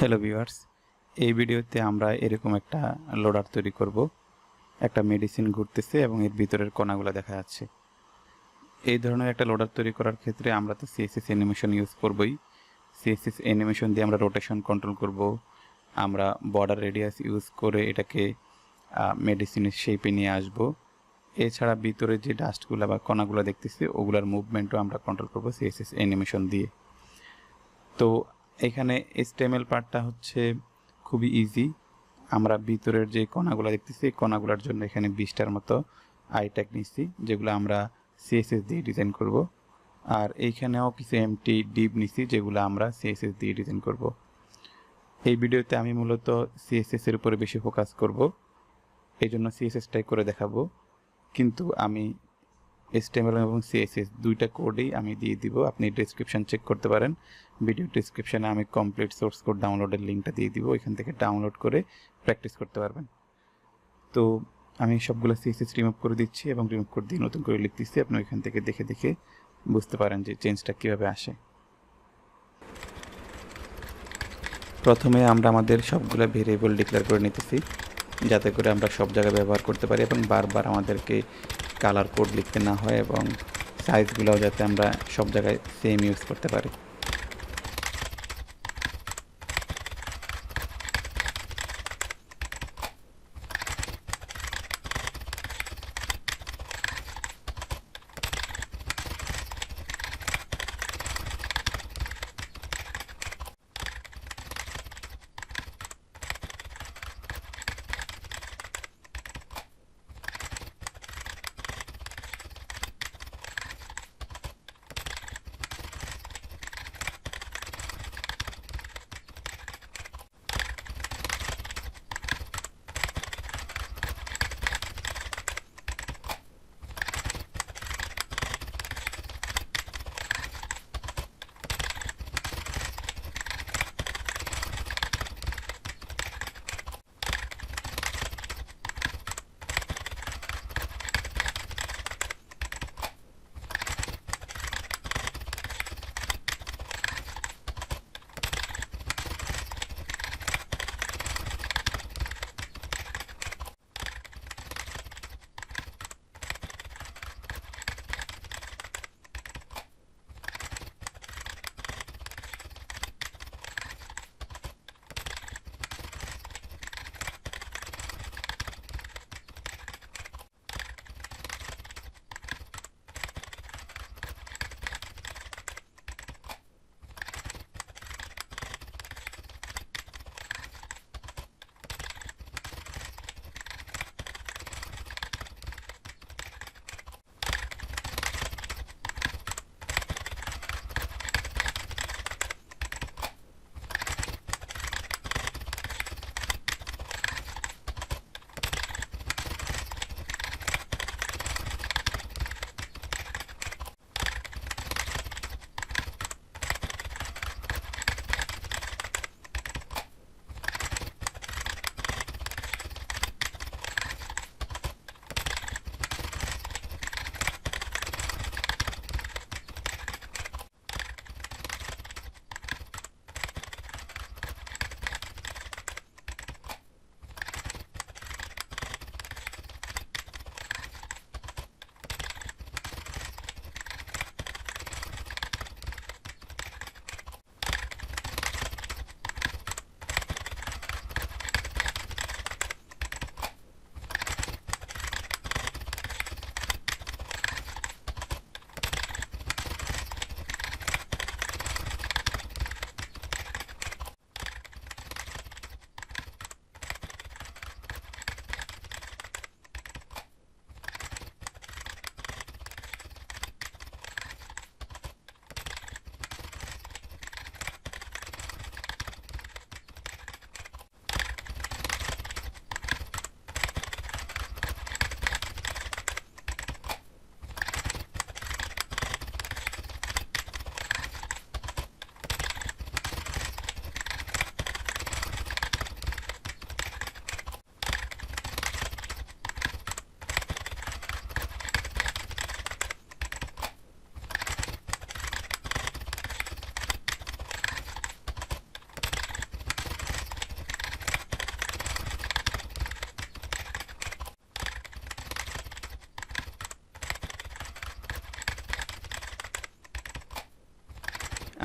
Hello viewers এই ভিডিওতে আমরা এরকম একটা লোডার তৈরি করব। একটা মেডিসিন ঘুরতেছে এবং এর ভিতরের কণাগুলো দেখা যাচ্ছে। এই ধরনের একটা লোডার তৈরি করার ক্ষেত্রে আমরা তো সিএসএস অ্যানিমেশন ইউজ করবই। সিএসএস অ্যানিমেশন দিয়ে আমরা রোটেশন কন্ট্রোল করব। আমরা বর্ডার রেডিয়াস ইউজ করে এটাকে মেডিসিনের শেপে নিয়ে আসব। এছাড়া ভিতরে যে ডাস্টগুলো বা কণাগুলো দেখতেছি, ওগুলোর মুভমেন্টও আমরা কন্ট্রোল করব সিএসএস অ্যানিমেশন দিয়ে। তো এখানে এস্টেমেল পার্টটা হচ্ছে খুবই ইজি আমরা ভিতরের যে কণাগুলো দেখতেছি কণাগুলোর জন্য এখানে বিশটার মতো আইট্যাগ নিচ্ছি, যেগুলো আমরা সিএসএস দিয়ে ডিজাইন করব। আর এইখানেও কিছু এমটি ডিপ নিচ্ছি, যেগুলো আমরা সিএসএস দিয়ে ডিজাইন করব। এই ভিডিওতে আমি মূলত সিএসএস এর উপরে বেশি ফোকাস করব। এই জন্য সিএসএসটাই করে দেখাবো। কিন্তু আমি এসটিএমএল এবং সিএসএস দুইটা কোডেই আমি দিয়ে দিব। আপনি ডিসক্রিপশন চেক করতে পারেন। ভিডিও ডিসক্রিপশনে আমি কমপ্লিট সোর্স কোড ডাউনলোডের লিঙ্কটা দিয়ে দিব। ওইখান থেকে ডাউনলোড করে প্র্যাকটিস করতে পারবেন। তো আমি সবগুলো সিএসএস রিমুভ করে দিচ্ছি এবং রিমুভ করে দিয়ে নতুন করে লিখতেছি। আপনি ওইখান থেকে দেখে দেখে বুঝতে পারেন যে চেঞ্জটা কীভাবে আসে। প্রথমে আমরা আমাদের সবগুলো ভেরিয়েবল ডিক্লেয়ার করে নিতেছি। যাতে করে আমরা সব জায়গায় ব্যবহার করতে পারি এবং বারবার আমাদেরকে কালার কোড লিখতে না হয় এবং সাইজগুলোও যাতে আমরা সব জায়গায় সেম ইউজ করতে পারি।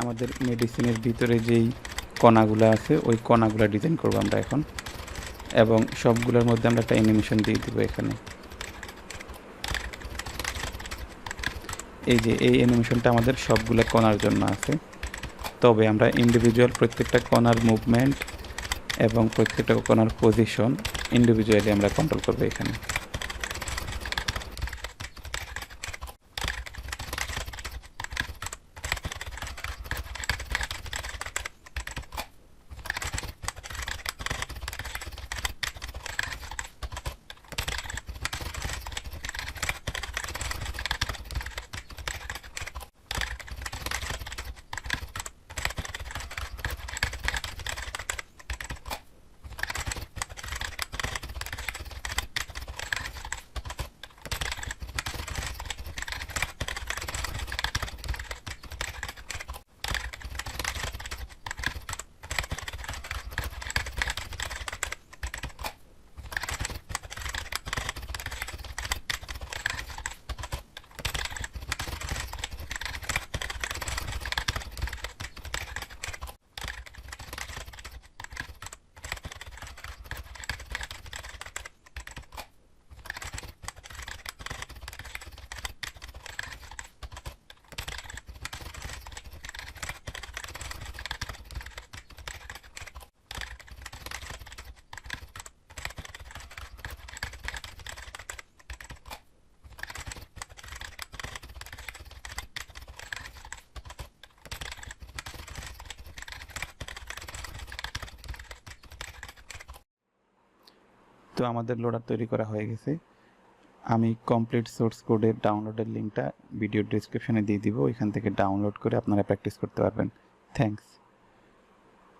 আমাদের মেডিসিনের ভিতরে যেই কণাগুলো আছে, ওই কণাগুলো ডিজাইন করব আমরা এখন। এবং সবগুলোর মধ্যে আমরা একটা অ্যানিমেশন দিয়ে দিব এখানে। এই যে, এই অ্যানিমেশনটা আমাদের সবগুলো কণার জন্য আছে। তবে আমরা ইন্ডিভিজুয়াল প্রত্যেকটা কণার মুভমেন্ট এবং প্রত্যেকটা কণার পজিশন ইন্ডিভিজুয়ালি আমরা কন্ট্রোল করব এখানে। তো আমাদের লোডার তৈরি করা হয়ে গেছে। আমি কমপ্লিট সোর্স কোডের ডাউনলোডের লিঙ্কটা ভিডিও ডিসক্রিপশনে দিয়ে দিব। ওইখান থেকে ডাউনলোড করে আপনারা প্র্যাকটিস করতে পারবেন। থ্যাঙ্কস